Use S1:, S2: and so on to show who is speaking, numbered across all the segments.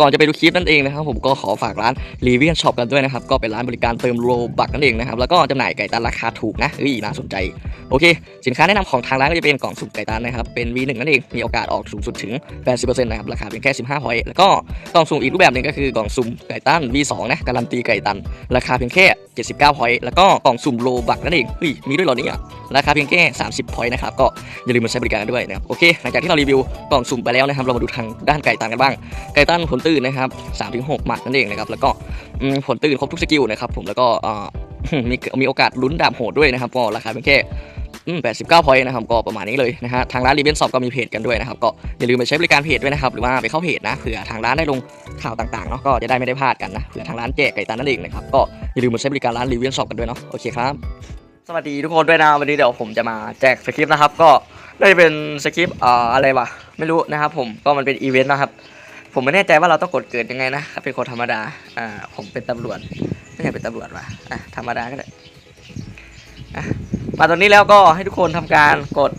S1: ก่อนจะไปดูคลิปนั่นเองนะครับผมก็ขอฝากร้านรีเวียนช็อปกันด้วยนะครับ ก็เป็นร้านบริการเติมโลบักนั่นเองนะครับ แล้วก็จำหน่ายไก่ตันราคาถูกนะเฮ้ยน่าสนใจ โอเค สินค้าแนะนำของทางร้านก็จะเป็นกล่องสุ่มไก่ตันนะครับ เป็น V1 นั่นเอง มีโอกาสออกสูงสุดถึง 80%นะครับ ราคาเพียงแค่ 15พอยต์แล้วก็กล่องสุ่มอีกรูปแบบหนึ่งก็คือกล่องสุ่มไก่ตัน V2 นะ การันตีไก่ตัน ราคาเพียงแค่79พอยต์แล้วก็กล่องสุ่มโลบักนั่นเองเฮ้ยมีด้วยเหรอเนี่ยราคาเพียงแค่ 30พอยต์นะครับก็อย่าลืมมาใช้บริการกันด้วยนะครับโอเคหลังจากที่เรารีวิวกล่องสุ่มไปแล้วนะครับเรามาดูทางด้านไก่ตันกันบ้าง ไก่ตันผลตื่นนะครับ3-6หมัดนั่นเองนะครับแล้วก็ผลตื่นครบทุกสกิลนะครับผมแล้วก็มีมีโอกาสลุ้นดาบโหดด้วยนะครับก็ราคาเพียงแค่ 89พอยต์นะครับก็ประมาณนี้เลยนะฮะทางร้านรีเวนซอปก็มีเพจกันด้วยนะครับก็อย่าลืมไปใช้บริการเพจด้วยนะครับหรือว่าไปเข้าเพจนะเผื่อทางร้านได้ลงข่าวต่างๆเนาะก็จะได้ไม่ได้พลาดกันนะเผื่อทางร้านแจกไก่ตันนั่นเองนะครับก็อย่าลืมมาใช้บริการร้านรีเวนซอปกันด้วยเนาะโอเคครับสวัสดีทุกคนด้วยนะวันนี้เดี๋ยวผมจะมาแจกสคริปต์นะครับก็ได้เป็นสคริปต์อ่าอะไรวะไม่รู้นะครับผมก็มันเป็นอีเวนต์นะครับผมไม่แน่ใจว่าเราต้องกดเกิดยังไงนะถ้าเป็นคนธรรมดาอ่าผมเป็นตำรวจไม่ใช่เป็นตำรวจว่ะอะธรรมดาก็ได้อะ มาตรงนี้แล้วก็ให้ทุกคนทำการกด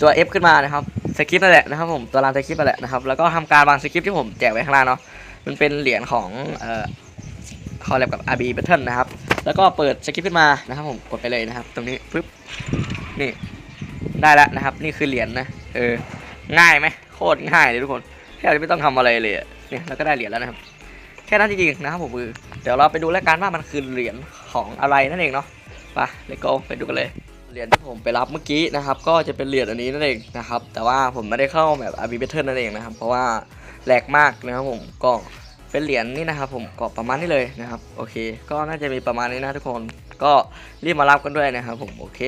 S1: ตัว F ขึ้นมานะครับสคริปต์นั่นแหละนะครับผมตัวรางสคริปต์นั่นแหละนะครับแล้วก็ทำการวางสคริปต์ที่ผมแจกไว้ข้างล่างเนาะมันเป็นเหรียญของเอ่อคอลแลบกับ RB Battle นะครับแล้วก็เปิดสคริปต์ขึ้นมานะครับผมกดไปเลยนะครับ ตรงนี้ปึ๊บนี่ได้แล้วนะครับ นี่คือเหรียญนะเออง่ายไหมโคตรง่ายเลยทุกคนแทบจะไม่ต้องทำอะไรเลยเนี่ยเราก็ได้เหรียญแล้วนะครับ แค่นั้นจริงๆนะครับผมมือเดี๋ยวเราไปดูแล้วกันว่ามันคือเหรียญของอะไรนั่นเองเนาะไปเลโก้ไปดูกันเลย เหรียญที่ผมไปรับเมื่อกี้นะครับ ก็จะเป็นเหรียญอันนี้นั่นเองนะครับ แต่ว่าผมไม่ได้เข้าแบบอาร์บีเบเทิลนั่นเองนะครับ เพราะว่าแหลกมากนะครับผมก็เป็นเหรียญนี่นะครับ ผมก็ประมาณนี้เลยนะครับ โอเค ก็น่าจะมีประมาณนี้นะทุกคน ก็รีบมารับกันด้วยนะครับ ผมโอเค